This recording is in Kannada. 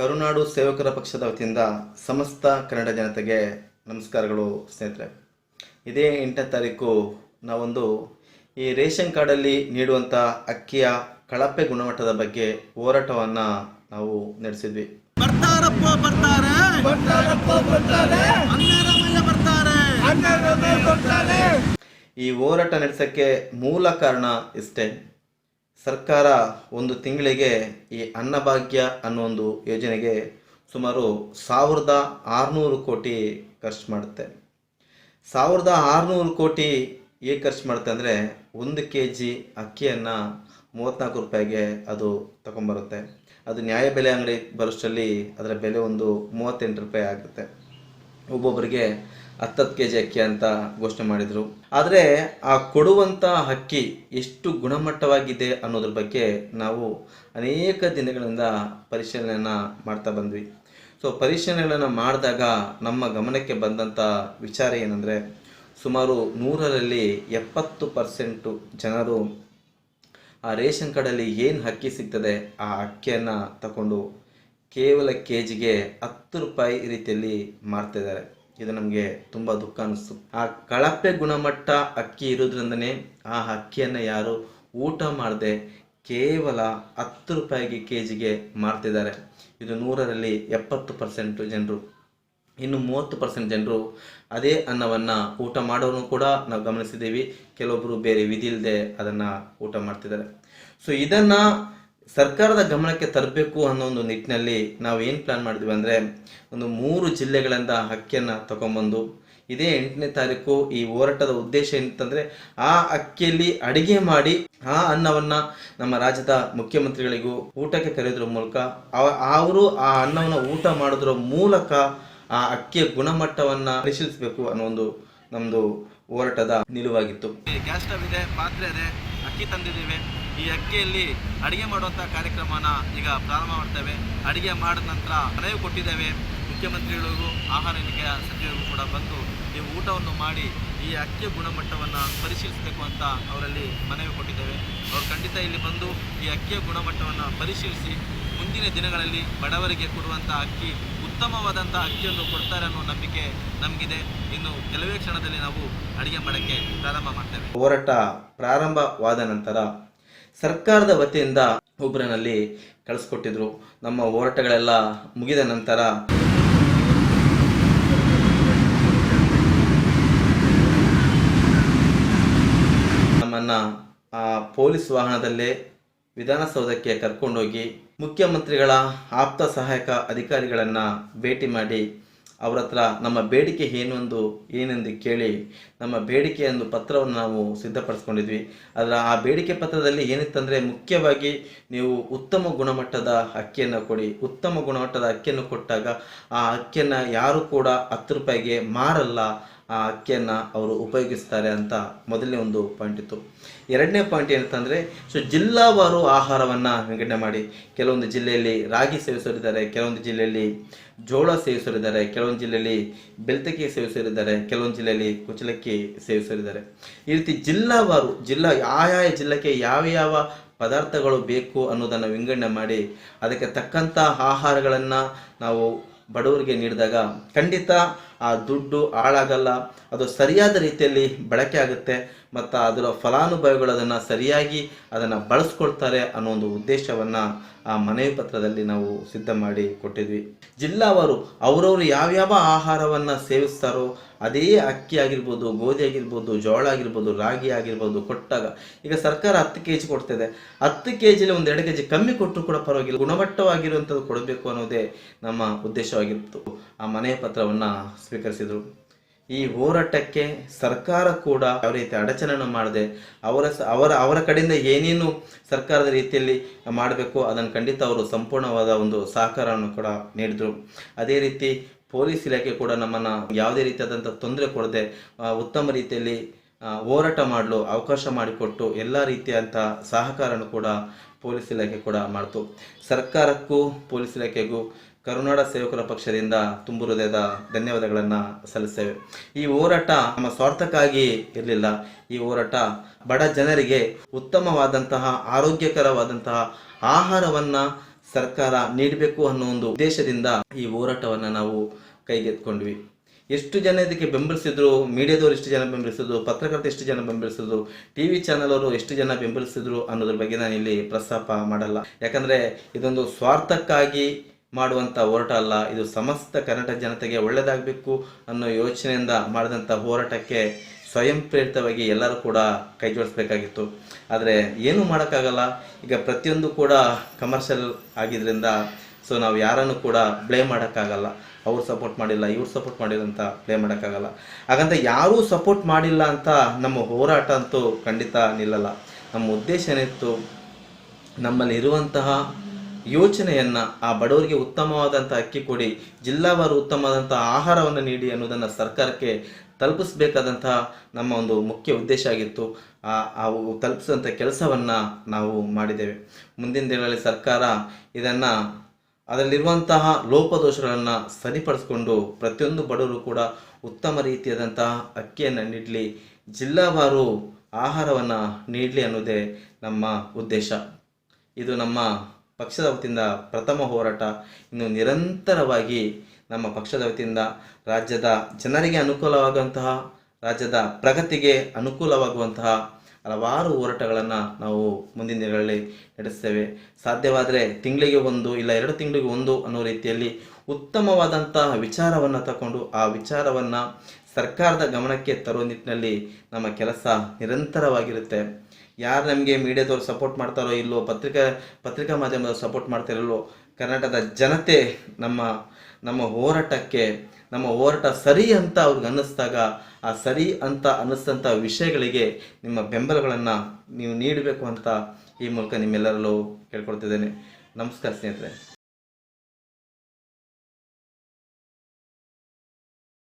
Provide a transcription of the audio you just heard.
ಕರುನಾಡು ಸೇವಕರ ಪಕ್ಷದ ವತಿಯಿಂದ ಸಮಸ್ತ ಕನ್ನಡ ಜನತೆಗೆ ನಮಸ್ಕಾರಗಳು ಸ್ನೇಹಿತರೆ. ಇದೇ ಎಂಟನೇ ತಾರೀಕು ನಾವೊಂದು ಈ ರೇಷನ್ ಕಾರ್ಡಲ್ಲಿ ನೀಡುವಂಥ ಅಕ್ಕಿಯ ಕಳಪೆ ಗುಣಮಟ್ಟದ ಬಗ್ಗೆ ಹೋರಾಟವನ್ನು ನಾವು ನಡೆಸಿದ್ವಿ. ಬರ್ತಾರಪ್ಪ ಬರ್ತಾರೆ. ಬರ್ತಾರಪ್ಪ ಬರ್ತಾರೆ. ಅನ್ನರಾಮಯ್ಯ ಬರ್ತಾರೆ. ಅನ್ನರೇ ಬರ್ತಾರೆ. ಈ ಹೋರಾಟ ನಡೆಸೋಕ್ಕೆ ಮೂಲ ಕಾರಣ ಇಷ್ಟೇ. ಸರ್ಕಾರ ಒಂದು ತಿಂಗಳಿಗೆ ಈ ಅನ್ನಭಾಗ್ಯ ಅನ್ನೋ ಒಂದು ಯೋಜನೆಗೆ ಸುಮಾರು ಸಾವಿರದ ಆರುನೂರು ಕೋಟಿ ಖರ್ಚು ಮಾಡುತ್ತೆ. ಸಾವಿರದ ಆರುನೂರು ಕೋಟಿ ಹೇಗೆ ಖರ್ಚು ಮಾಡುತ್ತೆ ಅಂದರೆ ಒಂದು ಕೆ ಜಿ ಅಕ್ಕಿಯನ್ನು ಮೂವತ್ತ್ನಾಲ್ಕು ರೂಪಾಯಿಗೆ ಅದು ತಗೊಂಬರುತ್ತೆ. ಅದು ನ್ಯಾಯ ಬೆಲೆ ಅಂಗಡಿ ಬರೋಷ್ಟರಲ್ಲಿ ಅದರ ಬೆಲೆ ಒಂದು ಮೂವತ್ತೆಂಟು ರೂಪಾಯಿ ಆಗುತ್ತೆ. ಒಬ್ಬೊಬ್ಬರಿಗೆ ಹತ್ತತ್ತು ಕೆ ಜಿ ಅಕ್ಕಿ ಅಂತ ಘೋಷಣೆ ಮಾಡಿದರು. ಆದರೆ ಆ ಕೊಡುವಂಥ ಅಕ್ಕಿ ಎಷ್ಟು ಗುಣಮಟ್ಟವಾಗಿದೆ ಅನ್ನೋದ್ರ ಬಗ್ಗೆ ನಾವು ಅನೇಕ ದಿನಗಳಿಂದ ಪರಿಶೀಲನೆಯನ್ನು ಮಾಡ್ತಾ ಬಂದ್ವಿ. ಸೊ ಪರಿಶೀಲನೆಗಳನ್ನು ಮಾಡಿದಾಗ ನಮ್ಮ ಗಮನಕ್ಕೆ ಬಂದಂಥ ವಿಚಾರ ಏನಂದರೆ, ಸುಮಾರು ನೂರರಲ್ಲಿ ಎಪ್ಪತ್ತು ಪರ್ಸೆಂಟು ಜನರು ಆ ರೇಷನ್ ಕಾರ್ಡಲ್ಲಿ ಏನು ಅಕ್ಕಿ ಸಿಗ್ತದೆ ಆ ಅಕ್ಕಿಯನ್ನು ತಗೊಂಡು ಕೇವಲ ಕೆ ಜಿಗೆ ಹತ್ತು ರೂಪಾಯಿ ರೀತಿಯಲ್ಲಿ ಮಾರ್ತಿದ್ದಾರೆ. ಇದು ನಮಗೆ ತುಂಬ ದುಃಖ ಅನಿಸ್ತು. ಆ ಕಳಪೆ ಗುಣಮಟ್ಟ ಅಕ್ಕಿ ಇರೋದ್ರಿಂದನೇ ಆ ಅಕ್ಕಿಯನ್ನು ಯಾರು ಊಟ ಮಾಡದೆ ಕೇವಲ ಹತ್ತು ರೂಪಾಯಿಗೆ ಕೆ ಜಿಗೆ ಮಾರ್ತಿದ್ದಾರೆ. ಇದು ನೂರರಲ್ಲಿ ಎಪ್ಪತ್ತು ಪರ್ಸೆಂಟ್ ಜನರು. ಇನ್ನು ಮೂವತ್ತು ಪರ್ಸೆಂಟ್ ಜನರು ಅದೇ ಅನ್ನವನ್ನು ಊಟ ಮಾಡೋರು ಕೂಡ ನಾವು ಗಮನಿಸಿದ್ದೀವಿ. ಕೆಲವೊಬ್ಬರು ಬೇರೆ ವಿಧಿ ಇಲ್ಲದೆ ಅದನ್ನು ಊಟ ಮಾಡ್ತಿದ್ದಾರೆ. ಸೊ ಇದನ್ನು ಸರ್ಕಾರದ ಗಮನಕ್ಕೆ ತರಬೇಕು ಅನ್ನೋ ಒಂದು ನಿಟ್ಟಿನಲ್ಲಿ ನಾವು ಏನು ಪ್ಲಾನ್ ಮಾಡಿದ್ವಿ ಅಂದರೆ ಒಂದು ಮೂರು ಜಿಲ್ಲೆಗಳಿಂದ ಅಕ್ಕಿಯನ್ನು ತಗೊಂಬಂದು, ಇದೇ ಎಂಟನೇ ತಾರೀಕು ಈ ಹೋರಾಟದ ಉದ್ದೇಶ ಏನಂತಂದರೆ ಆ ಅಕ್ಕಿಯಲ್ಲಿ ಅಡಿಗೆ ಮಾಡಿ ಆ ಅನ್ನವನ್ನು ನಮ್ಮ ರಾಜ್ಯದ ಮುಖ್ಯಮಂತ್ರಿಗಳಿಗೂ ಊಟಕ್ಕೆ ಕರೆಯೋದ್ರ ಮೂಲಕ ಅವ- ಅವರು ಆ ಅನ್ನವನ್ನು ಊಟ ಮಾಡೋದ್ರ ಮೂಲಕ ಆ ಅಕ್ಕಿಯ ಗುಣಮಟ್ಟವನ್ನು ಪರಿಶೀಲಿಸಬೇಕು ಅನ್ನೋ ಒಂದು ನಮ್ಮದು ಹೋರಾಟದ ನಿಲುವಾಗಿತ್ತು. ಗ್ಯಾಸ್ ಸ್ಟವ್ ಇದೆ ಪಾತ್ರೆ ಇದೆ, ಅಕ್ಕಿ ತಂದಿದ್ದೀವಿ. ಈ ಅಕ್ಕಿಯಲ್ಲಿ ಅಡಿಗೆ ಮಾಡುವಂಥ ಕಾರ್ಯಕ್ರಮನ ಈಗ ಪ್ರಾರಂಭ ಮಾಡ್ತೇವೆ. ಅಡಿಗೆ ಮಾಡಿದ ನಂತರ ಮನವಿ ಕೊಟ್ಟಿದ್ದೇವೆ. ಮುಖ್ಯಮಂತ್ರಿಗಳಿಗೂ, ಆಹಾರ ಇಲಾಖೆಯ ಸಚಿವರಿಗೂ ಕೂಡ ಬಂದು ನೀವು ಊಟವನ್ನು ಮಾಡಿ ಈ ಅಕ್ಕಿಯ ಗುಣಮಟ್ಟವನ್ನು ಪರಿಶೀಲಿಸಬೇಕು ಅಂತ ಅವರಲ್ಲಿ ಮನವಿ ಕೊಟ್ಟಿದ್ದೇವೆ. ಅವರು ಖಂಡಿತ ಇಲ್ಲಿ ಬಂದು ಈ ಅಕ್ಕಿಯ ಗುಣಮಟ್ಟವನ್ನು ಪರಿಶೀಲಿಸಿ ಮುಂದಿನ ದಿನಗಳಲ್ಲಿ ಬಡವರಿಗೆ ಕೊಡುವಂಥ ಅಕ್ಕಿ ಉತ್ತಮವಾದಂಥ ಅಕ್ಕಿಯನ್ನು ಕೊಡ್ತಾರೆ ಅನ್ನೋ ನಂಬಿಕೆ ನಮಗಿದೆ. ಇನ್ನು ಕೆಲವೇ ಕ್ಷಣದಲ್ಲಿ ನಾವು ಅಡಿಗೆ ಮಾಡೋಕ್ಕೆ ಪ್ರಾರಂಭ ಮಾಡ್ತೇವೆ. ಹೋರಾಟ ಪ್ರಾರಂಭವಾದ ನಂತರ ಸರ್ಕಾರದ ವತಿಯಿಂದ ಒಬ್ಬರನಲ್ಲಿ ಕಳಿಸ್ಕೊಟ್ಟಿದ್ರು. ನಮ್ಮ ಹೋರಾಟಗಳೆಲ್ಲ ಮುಗಿದ ನಂತರ ನಮ್ಮನ್ನ ಆ ಪೊಲೀಸ್ ವಾಹನದಲ್ಲೇ ವಿಧಾನಸೌಧಕ್ಕೆ ಕರ್ಕೊಂಡೋಗಿ ಮುಖ್ಯಮಂತ್ರಿಗಳ ಆಪ್ತ ಸಹಾಯಕ ಅಧಿಕಾರಿಗಳನ್ನು ಭೇಟಿ ಮಾಡಿ ಅವ್ರ ಹತ್ರ ನಮ್ಮ ಬೇಡಿಕೆ ಏನೊಂದು ಏನೆಂದು ಕೇಳಿ ನಮ್ಮ ಬೇಡಿಕೆ ಒಂದು ಪತ್ರವನ್ನು ನಾವು ಸಿದ್ಧಪಡಿಸ್ಕೊಂಡಿದ್ವಿ. ಅದರ ಆ ಬೇಡಿಕೆ ಪತ್ರದಲ್ಲಿ ಏನಿತ್ತಂದರೆ ಮುಖ್ಯವಾಗಿ ನೀವು ಉತ್ತಮ ಗುಣಮಟ್ಟದ ಅಕ್ಕಿಯನ್ನು ಕೊಡಿ. ಉತ್ತಮ ಗುಣಮಟ್ಟದ ಅಕ್ಕಿಯನ್ನು ಕೊಟ್ಟಾಗ ಆ ಅಕ್ಕಿಯನ್ನು ಯಾರು ಕೂಡ ಹತ್ತು ರೂಪಾಯಿಗೆ ಮಾರಲ್ಲ. ಆ ಅಕ್ಕಿಯನ್ನು ಅವರು ಉಪಯೋಗಿಸ್ತಾರೆ ಅಂತ ಮೊದಲನೇ ಒಂದು ಪಾಯಿಂಟ್ ಇತ್ತು. ಎರಡನೇ ಪಾಯಿಂಟ್ ಏನಂತಂದರೆ ಸೊ ಜಿಲ್ಲಾವಾರು ಆಹಾರವನ್ನು ವಿಂಗಡಣೆ ಮಾಡಿ. ಕೆಲವೊಂದು ಜಿಲ್ಲೆಯಲ್ಲಿ ರಾಗಿ ಸೇವಿಸೋರಿದ್ದಾರೆ ಕೆಲವೊಂದು ಜಿಲ್ಲೆಯಲ್ಲಿ ಜೋಳ ಸೇವಿಸೋರಿದ್ದಾರೆ ಕೆಲವೊಂದು ಜಿಲ್ಲೆಯಲ್ಲಿ ಬೆಳ್ತಕ್ಕಿ ಸೇವಿಸೋರಿದ್ದಾರೆ ಕೆಲವೊಂದು ಜಿಲ್ಲೆಯಲ್ಲಿ ಕುಚಲಕ್ಕಿ ಸೇವಿಸೋರಿದ್ದಾರೆ ಈ ರೀತಿ ಜಿಲ್ಲಾವಾರು, ಜಿಲ್ಲಾ, ಆಯಾಯ ಜಿಲ್ಲೆಗೆ ಯಾವ ಯಾವ ಪದಾರ್ಥಗಳು ಬೇಕು ಅನ್ನೋದನ್ನು ವಿಂಗಡಣೆ ಮಾಡಿ, ಅದಕ್ಕೆ ತಕ್ಕಂಥ ಆಹಾರಗಳನ್ನು ನಾವು ಬಡವರಿಗೆ ನೀಡಿದಾಗ ಖಂಡಿತ ಆ ದುಡ್ಡು ಹಾಳಾಗಲ್ಲ, ಅದು ಸರಿಯಾದ ರೀತಿಯಲ್ಲಿ ಬಳಕೆ ಆಗುತ್ತೆ, ಮತ್ತು ಅದರ ಫಲಾನುಭವಿಗಳು ಅದನ್ನು ಸರಿಯಾಗಿ ಅದನ್ನು ಬಳಸ್ಕೊಳ್ತಾರೆ ಅನ್ನೋ ಒಂದು ಉದ್ದೇಶವನ್ನು ಆ ಮನವಿ ಪತ್ರದಲ್ಲಿ ನಾವು ಸಿದ್ಧ ಮಾಡಿ ಕೊಟ್ಟಿದ್ವಿ. ಜಿಲ್ಲಾವರು ಅವರವರು ಯಾವ್ಯಾವ ಆಹಾರವನ್ನು ಸೇವಿಸ್ತಾರೋ ಅದೇ ಅಕ್ಕಿ ಆಗಿರ್ಬೋದು, ಗೋಧಿ ಆಗಿರ್ಬೋದು, ಜೋಳ ಆಗಿರ್ಬೋದು, ರಾಗಿ ಆಗಿರ್ಬೋದು ಕೊಟ್ಟಾಗ ಈಗ ಸರ್ಕಾರ ಹತ್ತು ಕೆ ಜಿ ಕೊಡ್ತಿದೆ. ಹತ್ತು ಕೆ ಜಿಲಿ ಒಂದು ಎರಡು ಕೆ ಜಿ ಕಮ್ಮಿ ಕೊಟ್ಟರು ಕೂಡ ಪರವಾಗಿಲ್ಲ. ಗುಣಮಟ್ಟವಾಗಿರುವಂಥದ್ದು ಕೊಡಬೇಕು ಅನ್ನೋದೇ ನಮ್ಮ ಉದ್ದೇಶವಾಗಿತ್ತು ಆ ಮನೆಯ ಪತ್ರವನ್ನು ಸ್ವೀಕರಿಸಿದರು. ಈ ಹೋರಾಟಕ್ಕೆ ಸರ್ಕಾರ ಕೂಡ ಯಾವ ರೀತಿ ಅಡಚಣೆಯನ್ನು ಮಾಡದೆ, ಅವರ ಅವರ ಅವರ ಕಡೆಯಿಂದ ಏನೇನು ಸರ್ಕಾರದ ರೀತಿಯಲ್ಲಿ ಮಾಡಬೇಕು, ಅದನ್ನು ಖಂಡಿತ ಅವರು ಸಂಪೂರ್ಣವಾದ ಒಂದು ಸಹಕಾರವನ್ನು ಕೂಡ ನೀಡಿದರು. ಅದೇ ರೀತಿ ಪೊಲೀಸ್ ಇಲಾಖೆ ಕೂಡ ನಮ್ಮನ್ನು ಯಾವುದೇ ರೀತಿಯಾದಂಥ ತೊಂದರೆ ಕೊಡದೆ ಉತ್ತಮ ರೀತಿಯಲ್ಲಿ ಹೋರಾಟ ಮಾಡಲು, ಅವಕಾಶ ಮಾಡಿಕೊಟ್ಟು ಎಲ್ಲ ರೀತಿಯಂಥ ಸಹಕಾರವನ್ನು ಕೂಡ ಪೊಲೀಸ್ ಇಲಾಖೆ ಕೂಡ ಮಾಡಿತು. ಸರ್ಕಾರಕ್ಕೂ, ಪೊಲೀಸ್ ಇಲಾಖೆಗೂ ಕರುನಾಡ ಸೇವಕರ ಪಕ್ಷದಿಂದ ತುಂಬು ಹೃದಯದ ಧನ್ಯವಾದಗಳನ್ನು ಸಲ್ಲಿಸ್ತೇವೆ. ಈ ಹೋರಾಟ ನಮ್ಮ ಸ್ವಾರ್ಥಕ್ಕಾಗಿ ಇರಲಿಲ್ಲ. ಈ ಹೋರಾಟ ಬಡ ಜನರಿಗೆ ಉತ್ತಮವಾದಂತಹ, ಆರೋಗ್ಯಕರವಾದಂತಹ ಆಹಾರವನ್ನು ಸರ್ಕಾರ ನೀಡಬೇಕು ಅನ್ನೋ ಒಂದು ಉದ್ದೇಶದಿಂದ ಈ ಹೋರಾಟವನ್ನು ನಾವು ಕೈಗೆತ್ಕೊಂಡ್ವಿ ಎಷ್ಟು ಜನ ಇದಕ್ಕೆ ಬೆಂಬಲಿಸಿದ್ರು, ಮೀಡಿಯಾದವರು ಎಷ್ಟು ಜನ ಬೆಂಬಲಿಸಿದ್ರು, ಪತ್ರಕರ್ತ ಎಷ್ಟು ಜನ ಬೆಂಬಲಿಸಿದ್ರು ಟಿ ವಿ ಚಾನಲ್ ಅವರು ಎಷ್ಟು ಜನ ಬೆಂಬಲಿಸಿದ್ರು ಅನ್ನೋದ್ರ ಬಗ್ಗೆ ನಾನು ಇಲ್ಲಿ ಪ್ರಸ್ತಾಪ ಮಾಡಲ್ಲ. ಯಾಕಂದ್ರೆ ಇದೊಂದು ಸ್ವಾರ್ಥಕ್ಕಾಗಿ ಮಾಡುವಂಥ ಹೋರಾಟ ಅಲ್ಲ, ಇದು ಸಮಸ್ತ ಕರ್ನಾಟಕ ಜನತೆಗೆ ಒಳ್ಳೆಯದಾಗಬೇಕು ಅನ್ನೋ ಯೋಚನೆಯಿಂದ ಮಾಡಿದಂಥ ಹೋರಾಟಕ್ಕೆ ಸ್ವಯಂ ಪ್ರೇರಿತವಾಗಿ ಎಲ್ಲರೂ ಕೂಡ ಕೈ ಜೋಡಿಸ್ಬೇಕಾಗಿತ್ತು. ಆದರೆ ಏನೂ ಮಾಡೋಕ್ಕಾಗಲ್ಲ. ಈಗ ಪ್ರತಿಯೊಂದು ಕೂಡ ಕಮರ್ಷಿಯಲ್ ಆಗಿದ್ದರಿಂದ ಸೊ ನಾವು ಯಾರನ್ನು ಕೂಡ ಬ್ಲೇಮ್ ಮಾಡೋಕ್ಕಾಗಲ್ಲ. ಅವ್ರು ಸಪೋರ್ಟ್ ಮಾಡಿಲ್ಲ, ಇವ್ರು ಸಪೋರ್ಟ್ ಮಾಡಿಲ್ಲ ಅಂತ ಬ್ಲೇಮ್ ಮಾಡೋಕ್ಕಾಗಲ್ಲ. ಹಾಗಂತ ಯಾರೂ ಸಪೋರ್ಟ್ ಮಾಡಿಲ್ಲ ಅಂತ ನಮ್ಮ ಹೋರಾಟ ಅಂತೂ ಖಂಡಿತ ನಿಲ್ಲಲ್ಲ. ನಮ್ಮ ಉದ್ದೇಶ ಏನಿತ್ತು? ನಮ್ಮಲ್ಲಿ ಇರುವಂತಹ ಯೋಚನೆಯನ್ನು ಆ ಬಡವರಿಗೆ ಉತ್ತಮವಾದಂಥ ಅಕ್ಕಿ ಕೊಡಿ, ಜಿಲ್ಲಾವಾರು ಉತ್ತಮವಾದಂಥ ಆಹಾರವನ್ನು ನೀಡಿ ಅನ್ನೋದನ್ನು ಸರ್ಕಾರಕ್ಕೆ ತಲುಪಿಸ್ಬೇಕಾದಂತಹ ನಮ್ಮ ಒಂದು ಮುಖ್ಯ ಉದ್ದೇಶ ಆಗಿತ್ತು. ಆ ತಲುಪಿಸಿದಂಥ ಕೆಲಸವನ್ನು ನಾವು ಮಾಡಿದ್ದೇವೆ. ಮುಂದಿನ ದಿನಗಳಲ್ಲಿ ಸರ್ಕಾರ ಇದನ್ನು ಅದರಲ್ಲಿರುವಂತಹ ಲೋಪದೋಷಗಳನ್ನು ಸರಿಪಡಿಸ್ಕೊಂಡು ಪ್ರತಿಯೊಂದು ಬಡವರು ಕೂಡ ಉತ್ತಮ ರೀತಿಯಾದಂತಹ ಅಕ್ಕಿಯನ್ನು ನೀಡಲಿ, ಜಿಲ್ಲಾವಾರು ಆಹಾರವನ್ನು ನೀಡಲಿ ಅನ್ನೋದೇ ನಮ್ಮ ಉದ್ದೇಶ. ಇದು ನಮ್ಮ ಪಕ್ಷದ ವತಿಯಿಂದ ಪ್ರಥಮ ಹೋರಾಟ ಇನ್ನು ನಿರಂತರವಾಗಿ ನಮ್ಮ ಪಕ್ಷದ ವತಿಯಿಂದ ರಾಜ್ಯದ ಜನರಿಗೆ ಅನುಕೂಲವಾಗುವಂತಹ, ರಾಜ್ಯದ ಪ್ರಗತಿಗೆ ಅನುಕೂಲವಾಗುವಂತಹ ಹಲವಾರು ಹೋರಾಟಗಳನ್ನು ನಾವು ಮುಂದಿನ ದಿನಗಳಲ್ಲಿ ನಡೆಸ್ತೇವೆ. ಸಾಧ್ಯವಾದರೆ ತಿಂಗಳಿಗೆ ಒಂದು ಇಲ್ಲ ಎರಡು ತಿಂಗಳಿಗೆ ಒಂದು ಅನ್ನೋ ರೀತಿಯಲ್ಲಿ ಉತ್ತಮವಾದಂತಹ ವಿಚಾರವನ್ನು ತಗೊಂಡು ಆ ವಿಚಾರವನ್ನು ಸರ್ಕಾರದ ಗಮನಕ್ಕೆ ತರುವ ನಿಟ್ಟಿನಲ್ಲಿ ನಮ್ಮ ಕೆಲಸ ನಿರಂತರವಾಗಿರುತ್ತೆ. ಯಾರು ನಮಗೆ ಮೀಡಿಯಾದವ್ರು ಸಪೋರ್ಟ್ ಮಾಡ್ತಾರೋ ಇಲ್ಲೋ ಪತ್ರಿಕಾ ಪತ್ರಿಕಾ ಮಾಧ್ಯಮದವ್ರು ಸಪೋರ್ಟ್ ಮಾಡ್ತಾರಿಲ್ಲೋ ಕರ್ನಾಟಕದ ಜನತೆ ನಮ್ಮ ನಮ್ಮ ಹೋರಾಟಕ್ಕೆ, ನಮ್ಮ ಹೋರಾಟ ಸರಿ ಅಂತ ಅವ್ರಿಗೆ ಅನ್ನಿಸ್ದಾಗ, ಆ ಸರಿ ಅಂತ ಅನ್ನಿಸ್ತಂಥ ವಿಷಯಗಳಿಗೆ ನಿಮ್ಮ ಬೆಂಬಲಗಳನ್ನು ನೀವು ನೀಡಬೇಕು ಅಂತ ಈ ಮೂಲಕ ನಿಮ್ಮೆಲ್ಲರಲ್ಲೂ ಕೇಳ್ಕೊಳ್ತಿದ್ದೇನೆ. ನಮಸ್ಕಾರ ಸ್ನೇಹಿತರೆ.